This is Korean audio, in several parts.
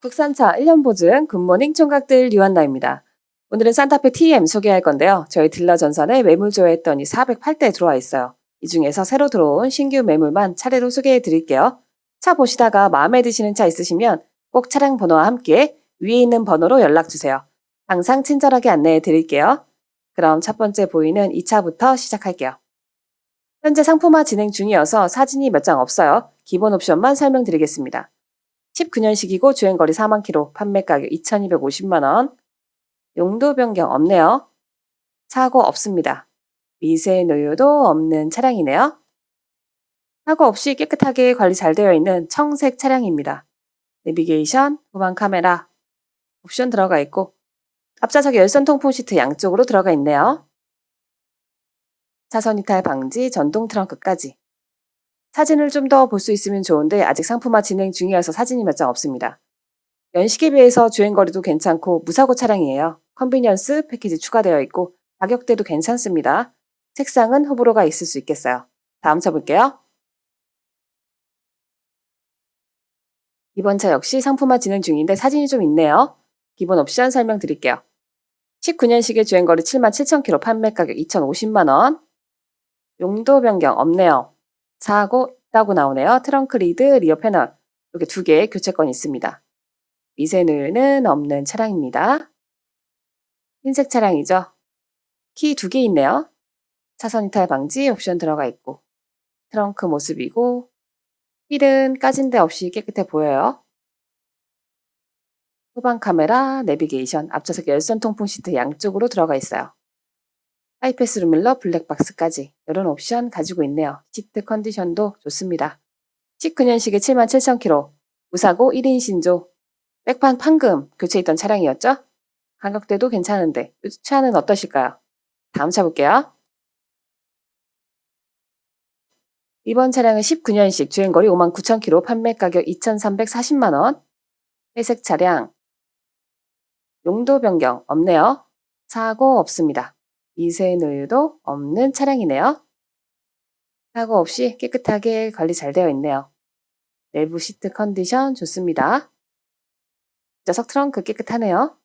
국산차 1년 보증 굿모닝 총각들 유한나입니다. 오늘은 산타페 TM 소개할 건데요. 저희 딜러 전산에 매물 조회했더니 408대 들어와 있어요. 이 중에서 새로 들어온 신규 매물만 차례로 소개해 드릴게요. 차 보시다가 마음에 드시는 차 있으시면 꼭 차량 번호와 함께 위에 있는 번호로 연락 주세요. 항상 친절하게 안내해 드릴게요. 그럼 첫 번째 보이는 이 차부터 시작할게요. 현재 상품화 진행 중이어서 사진이 몇 장 없어요. 기본 옵션만 설명드리겠습니다. 19년식이고 주행거리 4만 킬로, 판매 가격 2,250만 원. 용도 변경 없네요. 사고 없습니다. 미세 노유도 없는 차량이네요. 사고 없이 깨끗하게 관리 잘 되어 있는 청색 차량입니다. 내비게이션, 후방 카메라, 옵션 들어가 있고 앞좌석 열선 통풍 시트 양쪽으로 들어가 있네요. 차선 이탈 방지, 전동 트렁크까지. 사진을 좀 더 볼 수 있으면 좋은데 아직 상품화 진행 중이어서 사진이 몇 장 없습니다. 연식에 비해서 주행거리도 괜찮고 무사고 차량이에요. 컨비니언스 패키지 추가되어 있고 가격대도 괜찮습니다. 색상은 호불호가 있을 수 있겠어요. 다음 차 볼게요. 이번 차 역시 상품화 진행 중인데 사진이 좀 있네요. 기본 옵션 설명드릴게요. 19년식의 주행거리 77,000km 판매 가격 2,050만원. 용도 변경 없네요. 사고 있다고 나오네요. 트렁크 리드, 리어 패널 이렇게 두 개의 교체권 있습니다. 미세누유는 없는 차량입니다. 흰색 차량이죠. 키 두 개 있네요. 차선 이탈 방지 옵션 들어가 있고 트렁크 모습이고 휠은 까진 데 없이 깨끗해 보여요. 후방 카메라, 내비게이션, 앞좌석 열선 통풍 시트 양쪽으로 들어가 있어요. 하이패스 루밀러 블랙박스까지 이런 옵션 가지고 있네요. 시트 컨디션도 좋습니다. 19년식에 77,000km, 무사고 1인 신조, 백판 판금 교체했던 차량이었죠? 가격대도 괜찮은데 이 차는 어떠실까요? 다음 차 볼게요. 이번 차량은 19년식 주행거리 59,000km, 판매 가격 2,340만원, 회색 차량, 용도 변경 없네요. 사고 없습니다. 미세누유도 없는 차량이네요. 사고 없이 깨끗하게 관리 잘 되어 있네요. 내부 시트 컨디션 좋습니다. 좌석 트렁크 깨끗하네요.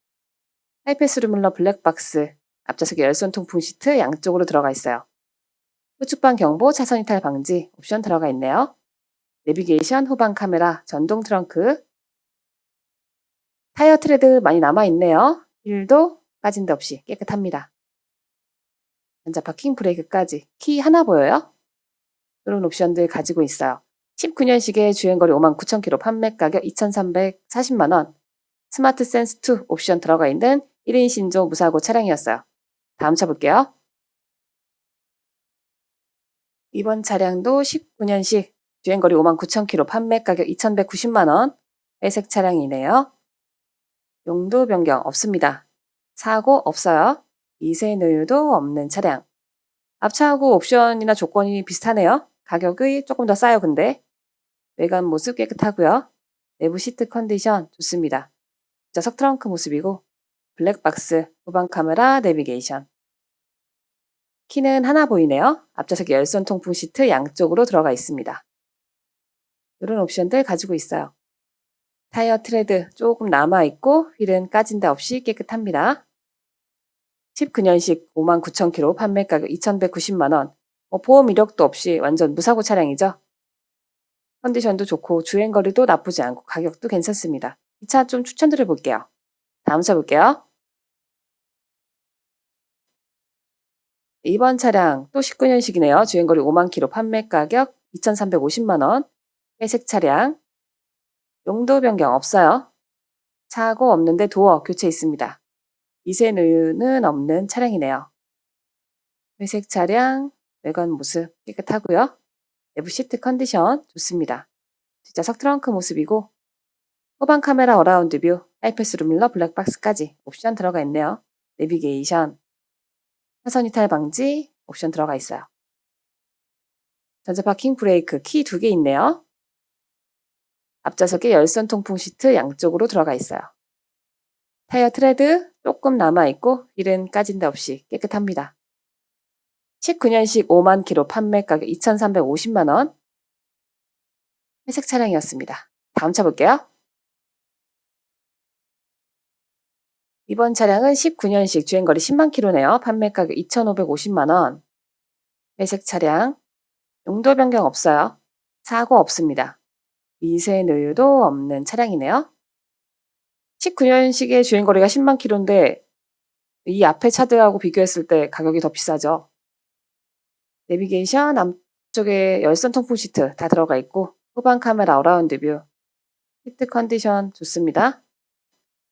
하이패스 루밀러 블랙박스, 앞좌석 열선 통풍 시트 양쪽으로 들어가 있어요. 후측방 경보, 차선 이탈 방지 옵션 들어가 있네요. 내비게이션, 후방 카메라, 전동 트렁크, 타이어 트레드 많이 남아 있네요. 휠도 빠진 데 없이 깨끗합니다. 전자 파킹 브레이크까지 키 하나 보여요? 이런 옵션들 가지고 있어요. 19년식의 주행거리 59,000km 판매 가격 2,340만원 스마트 센스 2 옵션 들어가 있는 1인 신조 무사고 차량이었어요. 다음 차 볼게요. 이번 차량도 19년식 주행거리 59,000km 판매 가격 2,190만원 회색 차량이네요. 용도 변경 없습니다. 사고 없어요. 미세 누유도 없는 차량. 앞차하고 옵션이나 조건이 비슷하네요. 가격이 조금 더 싸요, 근데. 외관 모습 깨끗하고요. 내부 시트 컨디션 좋습니다. 좌석 트렁크 모습이고 블랙박스, 후방 카메라, 내비게이션. 키는 하나 보이네요. 앞좌석 열선 통풍 시트 양쪽으로 들어가 있습니다. 이런 옵션들 가지고 있어요. 타이어 트레드 조금 남아있고 휠은 까진 데 없이 깨끗합니다. 19년식 59,000km 판매 가격 2,190만 원. 뭐 보험 이력도 없이 완전 무사고 차량이죠. 컨디션도 좋고 주행 거리도 나쁘지 않고 가격도 괜찮습니다. 이 차 좀 추천드려 볼게요. 다음 차 볼게요. 이번 차량 또 19년식이네요. 주행거리 5만 킬로 판매 가격 2,350만 원. 회색 차량. 용도 변경 없어요. 사고 없는데 도어 교체 있습니다. 미세누유는 없는 차량이네요. 회색 차량, 외관 모습 깨끗하고요. 내부 시트 컨디션 좋습니다. 뒷좌석 트렁크 모습이고 후방 카메라 어라운드 뷰, 하이패스 루밀러 블랙박스까지 옵션 들어가 있네요. 내비게이션, 차선 이탈 방지 옵션 들어가 있어요. 전자 파킹 브레이크 키 두 개 있네요. 앞좌석에 열선 통풍 시트 양쪽으로 들어가 있어요. 타이어 트레드 조금 남아있고 휠은 까진 데 없이 깨끗합니다. 19년식 5만 킬로 판매 가격 2,350만 원 회색 차량이었습니다. 다음 차 볼게요. 이번 차량은 19년식 주행거리 10만 킬로네요. 판매 가격 2,550만 원. 회색 차량. 용도 변경 없어요. 사고 없습니다. 미세 누유도 없는 차량이네요. 19년식의 주행거리가 10만 킬로인데 이 앞에 차들하고 비교했을 때 가격이 더 비싸죠. 내비게이션 앞쪽에 열선 통풍 시트 다 들어가 있고 후방 카메라 어라운드 뷰 히트 컨디션 좋습니다.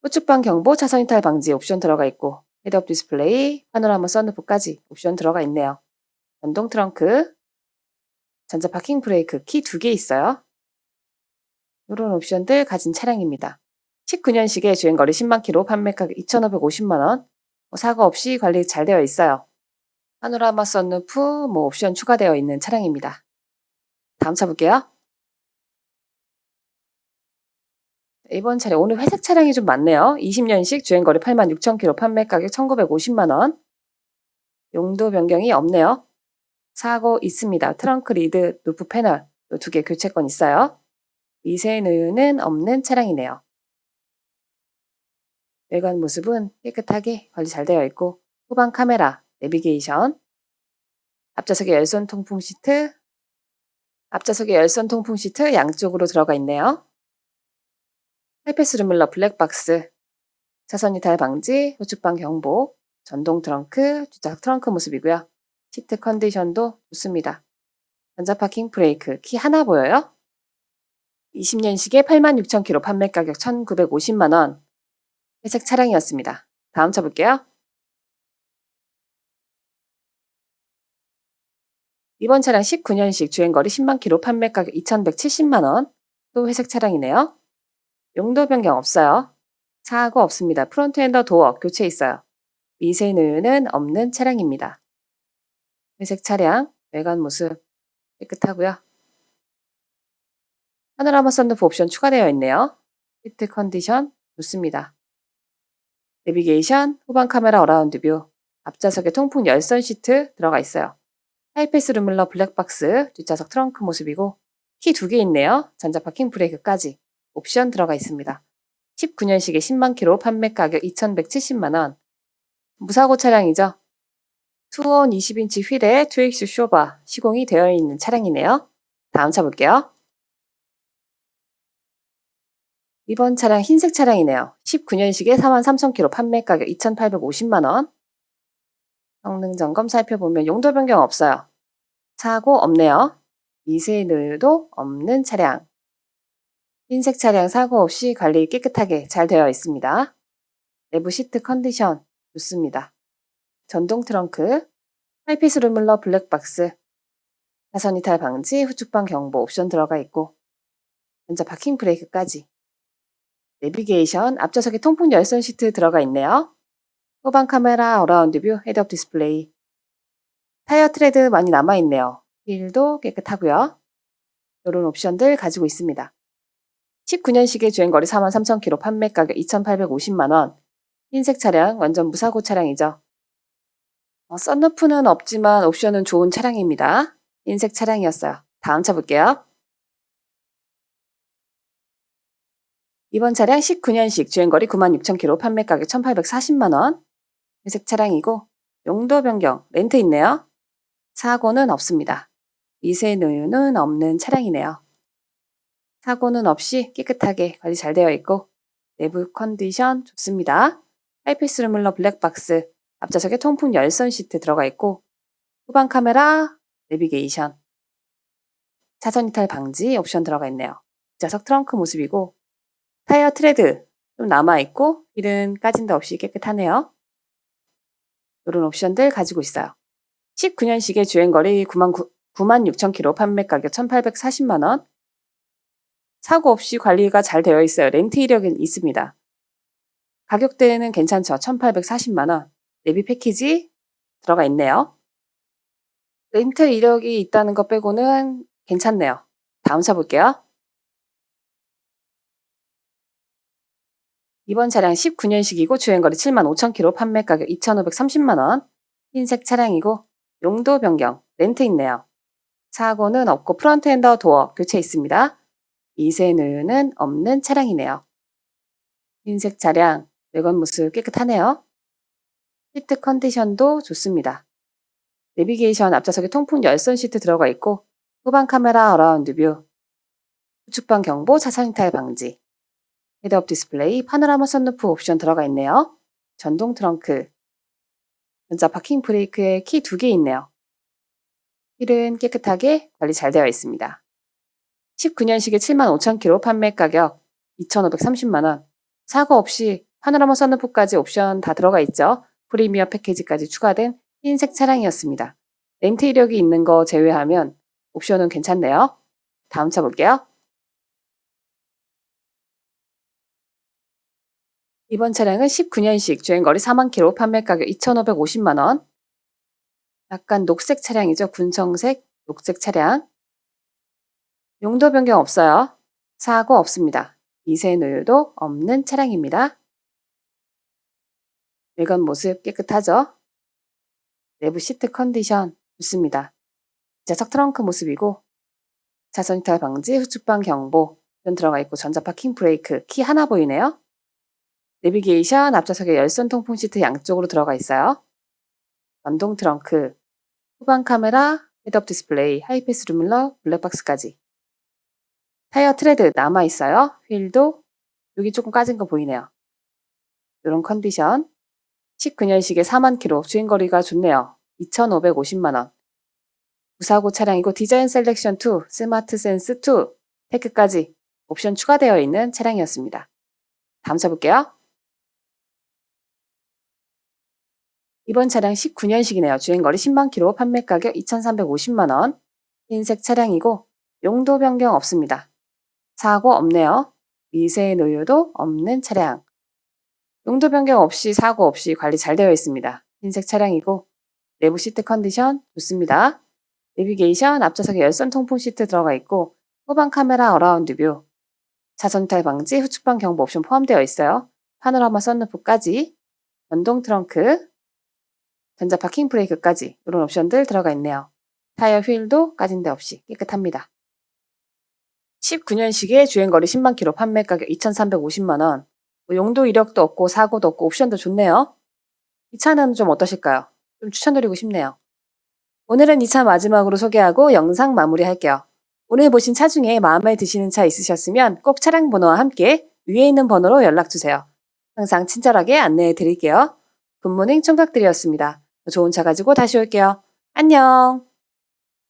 우측방 경보 차선 이탈 방지 옵션 들어가 있고 헤드업 디스플레이 파노라마 썬루프까지 옵션 들어가 있네요. 전동 트렁크 전자 파킹 브레이크 키 두 개 있어요. 이런 옵션들 가진 차량입니다. 19년식의 주행거리 10만 킬로 판매 가격 2,550만 원. 뭐 사고 없이 관리 잘 되어 있어요. 파노라마 썬루프 뭐 옵션 추가되어 있는 차량입니다. 다음 차 볼게요. 이번 차량 오늘 회색 차량이 좀 많네요. 20년식 주행거리 86,000km 판매 가격 1,950만 원. 용도 변경이 없네요. 사고 있습니다. 트렁크 리드, 루프 패널 두 개 교체권 있어요. 미세 누유는 없는 차량이네요. 외관 모습은 깨끗하게 관리 잘 되어 있고 후방 카메라, 내비게이션, 앞좌석에 열선 통풍 시트, 앞좌석에 열선 통풍 시트 양쪽으로 들어가 있네요. 하이패스 루밀러 블랙박스, 차선 이탈 방지, 우측방 경보, 전동 트렁크, 주작 트렁크 모습이고요. 시트 컨디션도 좋습니다. 전자 파킹 브레이크 키 하나 보여요? 20년식에 86,000km 판매 가격 1,950만원. 회색 차량이었습니다. 다음 차 볼게요. 이번 차량 19년식 주행거리 10만 킬로 판매 가격 2,170만 원. 또 회색 차량이네요. 용도 변경 없어요. 사고 없습니다. 프론트 엔더 도어 교체 있어요. 미세 누유는 없는 차량입니다. 회색 차량 외관 모습 깨끗하고요. 파노라마 썬루프 옵션 추가되어 있네요. 히트 컨디션 좋습니다. 내비게이션, 후방 카메라 어라운드 뷰, 앞좌석에 통풍 열선 시트 들어가 있어요. 하이패스 루밀러 블랙박스, 뒷좌석 트렁크 모습이고 키 두 개 있네요. 전자 파킹 브레이크까지 옵션 들어가 있습니다. 19년식의 10만 킬로 판매 가격 2,170만 원. 무사고 차량이죠. 투온 20인치 휠에 2X 쇼바 시공이 되어 있는 차량이네요. 다음 차 볼게요. 이번 차량 흰색 차량이네요. 19년식에 43,000km 판매 가격 2,850만 원. 성능 점검 살펴보면 용도 변경 없어요. 사고 없네요. 미세 누유도 없는 차량. 흰색 차량 사고 없이 관리 깨끗하게 잘 되어 있습니다. 내부 시트 컨디션 좋습니다. 전동 트렁크, 하이피스 루물러 블랙박스, 차선 이탈 방지, 후측방 경보 옵션 들어가 있고 전자 파킹 브레이크까지 내비게이션, 앞좌석에 통풍 열선 시트 들어가 있네요. 후방 카메라, 어라운드 뷰, 헤드업 디스플레이. 타이어 트레드 많이 남아있네요. 휠도 깨끗하고요. 이런 옵션들 가지고 있습니다. 19년식의 주행거리 43,000km 판매 가격 2,850만원. 흰색 차량, 완전 무사고 차량이죠. 어, 썬루프는 없지만 옵션은 좋은 차량입니다. 흰색 차량이었어요. 다음 차 볼게요. 이번 차량 19년식 주행거리 96,000km 판매 가격 1,840만원. 회색 차량이고 용도 변경 렌트 있네요. 사고는 없습니다. 미세 누유는 없는 차량이네요. 사고는 없이 깨끗하게 관리 잘 되어 있고 내부 컨디션 좋습니다. 하이패스 루물러 블랙박스 앞좌석에 통풍 열선 시트 들어가 있고 후방 카메라 내비게이션 차선 이탈 방지 옵션 들어가 있네요. 뒷좌석 트렁크 모습이고 타이어 트레드 좀 남아있고 휠은 까진 데 없이 깨끗하네요. 이런 옵션들 가지고 있어요. 19년식의 주행거리 9만, 9, 9만 6천 킬로 판매 가격 1,840만원. 사고 없이 관리가 잘 되어 있어요. 렌트 이력은 있습니다. 가격대는 괜찮죠. 1,840만원. 내비 패키지 들어가 있네요. 렌트 이력이 있다는 것 빼고는 괜찮네요. 다음 차 볼게요. 이번 차량 19년식이고 주행거리 7만 5천 킬로 판매 가격 2,530만 원. 흰색 차량이고 용도 변경 렌트 있네요. 사고는 없고 프론트 엔더 도어 교체 있습니다. 미세 누유는 없는 차량이네요. 흰색 차량 외관 모습 깨끗하네요. 시트 컨디션도 좋습니다. 내비게이션 앞좌석에 통풍 열선 시트 들어가 있고 후방 카메라 어라운드 뷰, 우측방 경보 차선 이탈 방지, 헤드업 디스플레이, 파노라마 선루프 옵션 들어가 있네요. 전동 트렁크, 전자 파킹 브레이크에 키 두 개 있네요. 휠은 깨끗하게 관리 잘 되어 있습니다. 19년식의 75,000km 판매 가격 2,530만원. 사고 없이 파노라마 선루프까지 옵션 다 들어가 있죠. 프리미어 패키지까지 추가된 흰색 차량이었습니다. 렌트 이력이 있는 거 제외하면 옵션은 괜찮네요. 다음 차 볼게요. 이번 차량은 19년식 주행거리 4만 킬로 판매 가격 2,550만 원. 약간 녹색 차량이죠. 군청색 녹색 차량. 용도 변경 없어요. 사고 없습니다. 미세 노유도 없는 차량입니다. 외관 모습 깨끗하죠? 내부 시트 컨디션 좋습니다. 좌석 트렁크 모습이고 자선 이탈 방지 후측방 경보 전 들어가 있고 전자 파킹 브레이크 키 하나 보이네요. 내비게이션 앞좌석에 열선 통풍 시트 양쪽으로 들어가 있어요. 전동 트렁크 후방 카메라 헤드업 디스플레이 하이패스 루밀러 블랙박스까지 타이어 트레드 남아 있어요. 휠도 여기 조금 까진 거 보이네요. 이런 컨디션 19년식에 4만 킬로 주행 거리가 좋네요. 2,550만 원. 무사고 차량이고 디자인 셀렉션 2, 스마트 센스 2, 테크까지 옵션 추가되어 있는 차량이었습니다. 다음 쳐볼게요. 이번 차량 19년식이네요. 주행거리 10만 킬로, 판매 가격 2,350만 원. 흰색 차량이고 용도 변경 없습니다. 사고 없네요. 미세 노유도 없는 차량. 용도 변경 없이 사고 없이 관리 잘 되어 있습니다. 흰색 차량이고 내부 시트 컨디션 좋습니다. 내비게이션 앞좌석에 열선 통풍 시트 들어가 있고 후방 카메라 어라운드 뷰, 차선 이탈 방지 후측방 경보 옵션 포함되어 있어요. 파노라마 선루프까지, 전동 트렁크, 전자 파킹 브레이크까지 이런 옵션들 들어가 있네요. 타이어 휠도 까진 데 없이 깨끗합니다. 19년식의 주행거리 10만 킬로 판매 가격 2,350만 원. 뭐 용도 이력도 없고 사고도 없고 옵션도 좋네요. 이 차는 좀 어떠실까요? 좀 추천드리고 싶네요. 오늘은 이 차 마지막으로 소개하고 영상 마무리할게요. 오늘 보신 차 중에 마음에 드시는 차 있으셨으면 꼭 차량 번호와 함께 위에 있는 번호로 연락 주세요. 항상 친절하게 안내해 드릴게요. 굿모닝 총각들이었습니다. 좋은 차 가지고 다시 올게요. 안녕!